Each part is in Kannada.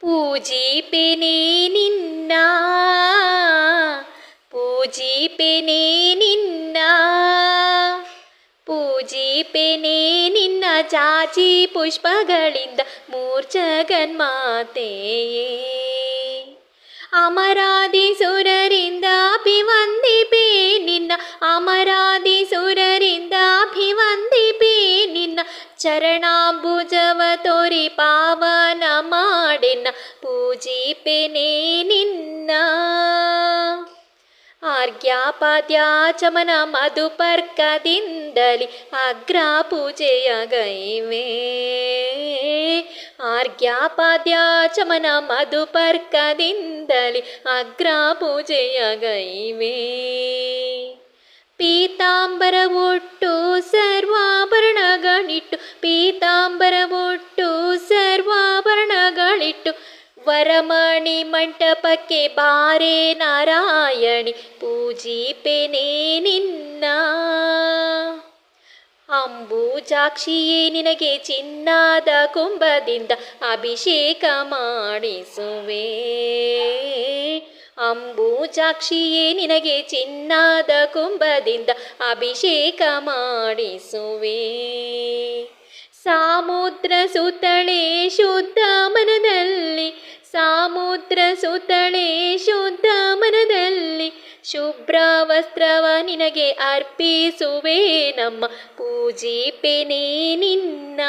ಪೂಜಿಪೆನೆ ನಿನ್ನ ಪೂಜಿಪೆನೆ ನಿನ್ನ ಪೂಜಿಪೆನೆ ನಿನ್ನ ಜಾಜಿ ಪುಷ್ಪಗಳಿಂದ ಮೂರ್ಛಗನ್ಮಾತೆಯೇ ಅಮರಾದಿ ಸುರರಿಂದ ಅಭಿವಂದಿಪೆ ನಿನ್ನ ಅಮರಾದಿ ಸುರರಿಂದ ಅಭಿವಂದಿಪೆ ನಿನ್ನ ಚರಣಾಂಬುಜವ ತೋರಿ ಪಾವನ ಮಾಡೆನ್ನ ಪೂಜಿಪೆನೆ ನಿನ್ನ ಆರ್ಘ್ಯಾಪಾದ್ಯಾಚಮನ ಮಧುಪರ್ಕದಿಂದಲಿ ಅಗ್ರ ಪೂಜೆಯ ಗೈವೆ ಆರ್ಘ್ಯಾಪಾದ್ಯಾಚಮನ ಮಧುಪರ್ಕದಿಂದಲಿ ಅಗ್ರ ಪೂಜೆಯ ಗೈವೆ ಪೀತಾಂಬರ ಒಟ್ಟು ಸರ್ವಾಭರಣಗಳಿಟ್ಟು ಪೀತಾಂಬರ ವರಮಣಿ ಮಂಟಪಕ್ಕೆ ಬಾರೆ ನಾರಾಯಣಿ ಪೂಜಿಪೆನೇ ನಿನ್ನ. ಅಂಬೂಜಾಕ್ಷಿಯೇ ನಿನಗೆ ಚಿನ್ನಾದ ಕುಂಭದಿಂದ ಅಭಿಷೇಕ ಮಾಡಿಸುವೆ. ಅಂಬೂಜಾಕ್ಷಿಯೇ ನಿನಗೆ ಚಿನ್ನಾದ ಕುಂಭದಿಂದ ಅಭಿಷೇಕ ಮಾಡಿಸುವೆ. ಸಾಮುದ್ರ ಸುತ್ತಳೆ ಶುದ್ಧ ಮನದಲ್ಲಿ ಸಾಮುದ್ರ ಸುತ್ತಳೆ ಶುದ್ಧ ಮನದಲ್ಲಿ ಶುಭ್ರ ವಸ್ತ್ರವ ನಿನಗೆ ಅರ್ಪಿಸುವೆ ನಮ್ಮ ಪೂಜಿಪೆನೆ ನಿನ್ನ.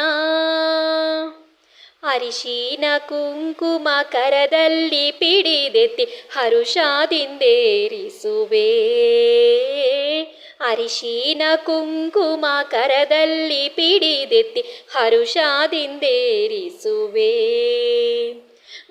ಅರಿಶಿನ ಕುಂಕುಮ ಕರದಲ್ಲಿ ಪಿಡಿದೆತ್ತಿ ಹರುಷಾದಿಂದೇರಿಸುವೆ. ಅರಿಶಿನ ಕುಂಕುಮ ಕರದಲ್ಲಿ ಪಿಡಿದೆತ್ತಿ ಹರುಷದಿಂದೇರಿಸುವೆ.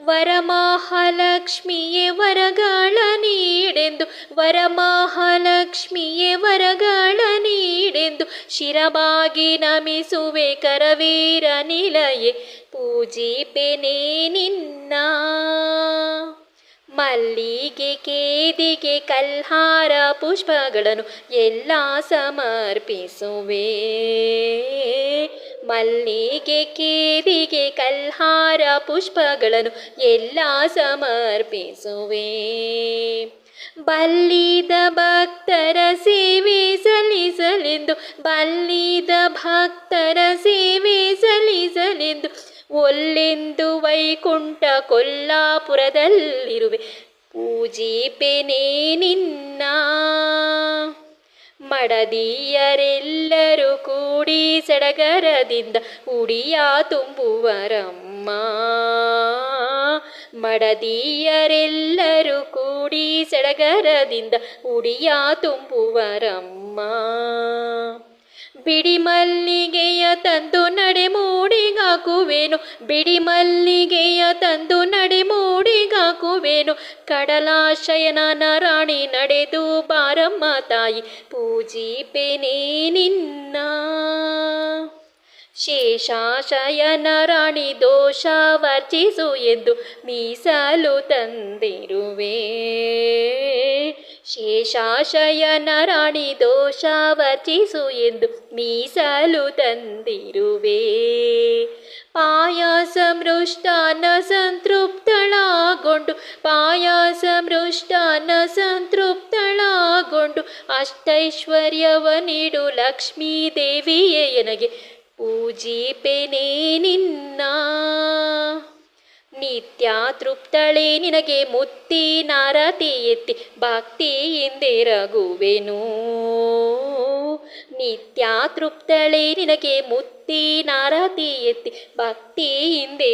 ವರಮಹಾಲಕ್ಷ್ಮಿಯೇ ವರಗಳ ನೀಡೆಂದು, ವರಮಹಾಲಕ್ಷ್ಮಿಯೇ ವರಗಳ ನೀಡೆಂದು, ಶಿರಬಾಗಿ ನಮಿಸುವೆ ಕರವೀರ ನಿಲಯೇ, ಪೂಜಿಪೆನೆ ನಿನ್ನ. ಮಲ್ಲಿಗೆ ಕೇದಿಗೆ ಕಲ್ಹಾರ ಪುಷ್ಪಗಳನ್ನು ಎಲ್ಲ ಸಮರ್ಪಿಸುವೆ. ಮಲ್ಲಿಗೆ ಕೇದಿಗೆ ಕಲ್ಹಾರ ಪುಷ್ಪಗಳನ್ನು ಎಲ್ಲ ಸಮರ್ಪಿಸುವೆ. ಬಲ್ಲಿದ ಭಕ್ತರ ಸೇವೆ ಸಲ್ಲಿಸಲೆಂದು, ಬಲ್ಲಿದ ಭಕ್ತರ ಸೇವೆ ಸಲ್ಲಿಸಲೆಂದು, ಒಲ್ಲೆಂದು ವೈಕುಂಠ ಕೊಲ್ಲಾಪುರದಲ್ಲಿರುವೆ. ಪೂಜಿಪೆನೇ ನಿನ್ನ. ಮಡದಿಯರೆಲ್ಲರೂ ಕೂಡಿ ಸಡಗರದಿಂದ ಉಡಿಯ ತುಂಬುವರಮ್ಮ. ಮಡದಿಯರೆಲ್ಲರೂ ಕೂಡಿ ಸಡಗರದಿಂದ ಉಡಿಯ ತುಂಬುವರಮ್ಮ. ಬಿಡಿ ಮಲ್ಲಿಗೆಯ ತಂದು ನಡೆ ಮೂಡಿಗಾಕುವೆನು ಬಿಡಿ ಮಲ್ಲಿಗೆಯ ತಂದು ನಡೆ ಮೂಡಿಗಾಕುವೆನು ಕಡಲಾಶಯನ ರಾಣಿ ನಡೆದು ಬಾರಮ್ಮ ತಾಯಿ ಪೂಜಿಪೆನೆ ನಿನ್ನ ಶೇಷಾಶಯನ ರಾಣಿ ದೋಷ ವರ್ಜಿಸು ಎಂದು ಮೀಸಲು ತಂದಿರುವೆ ಶೇಷಾಶಯನ ರಾಣಿ ದೋಷ ವರ್ಜಿಸು ಎಂದು ಮೀಸಲು ತಂದಿರುವೆ ಪಾಯಸ ಮೃಷ್ಟಾನ ಸಂತೃಪ್ತಳಾಗೊಂಡು ಪಾಯಸ ಮೃಷ್ಟಾನ ಸಂತೃಪ್ತಳಾಗೊಂಡು ಅಷ್ಟೈಶ್ವರ್ಯವ ನೀಡು ಲಕ್ಷ್ಮೀ ದೇವಿಯೇ ಎನಗೆ. ಪೂಜಿಪೆನೆ ನಿನ್ನ. ನಿತ್ಯ ತೃಪ್ತಳೆ ನಿನಗೆ ಮುತ್ತಿ ನಾರತಿ ಎತ್ತಿ ಭಕ್ತಿಯಿಂದಿರಗುವೆನು ನಿತ್ಯ ತೃಪ್ತಳೆ ನಿನಗೆ ಮುತ್ತಿ ನಾರತಿ ಎತ್ತಿ ಭಕ್ತಿಯಿಂದಿರಗುವೆನು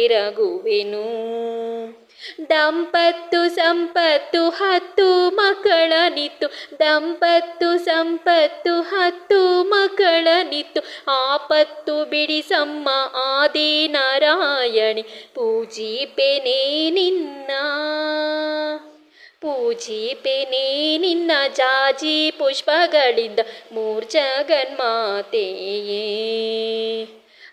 ದಂಪತ್ತು ಸಂಪತ್ತು ಹತ್ತು ಮಕ್ಕಳ ನಿತ್ತು ದಂಪತ್ತು ಸಂಪತ್ತು ಹತ್ತು ಮಕ್ಕಳ ನಿತ್ತು ಆಪತ್ತು ಬಿಡಿಸಮ್ಮ ಆದಿ ನಾರಾಯಣಿ ಪೂಜಿಪೆನೆ ನಿನ್ನ ಪೂಜಿಪೆನೆ ನಿನ್ನ ಜಾಜಿ ಪುಷ್ಪಗಳಿಂದ ಮೂರ್ಜಗನ್ಮಾತೆಯೇ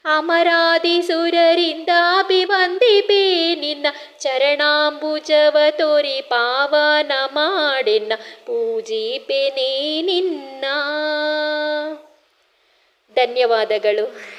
ಅಮರಾದಿ ಸುರರಿಂದ ಅಭಿವಂದಿಪೇ ನಿನ್ನ ಚರಣಾಂಬುಜವ ತೋರಿ ಪಾವನ ಮಾಡೆನ್ನ ಪೂಜಿಪೆನೇ ನಿನ್ನ. ಧನ್ಯವಾದಗಳು.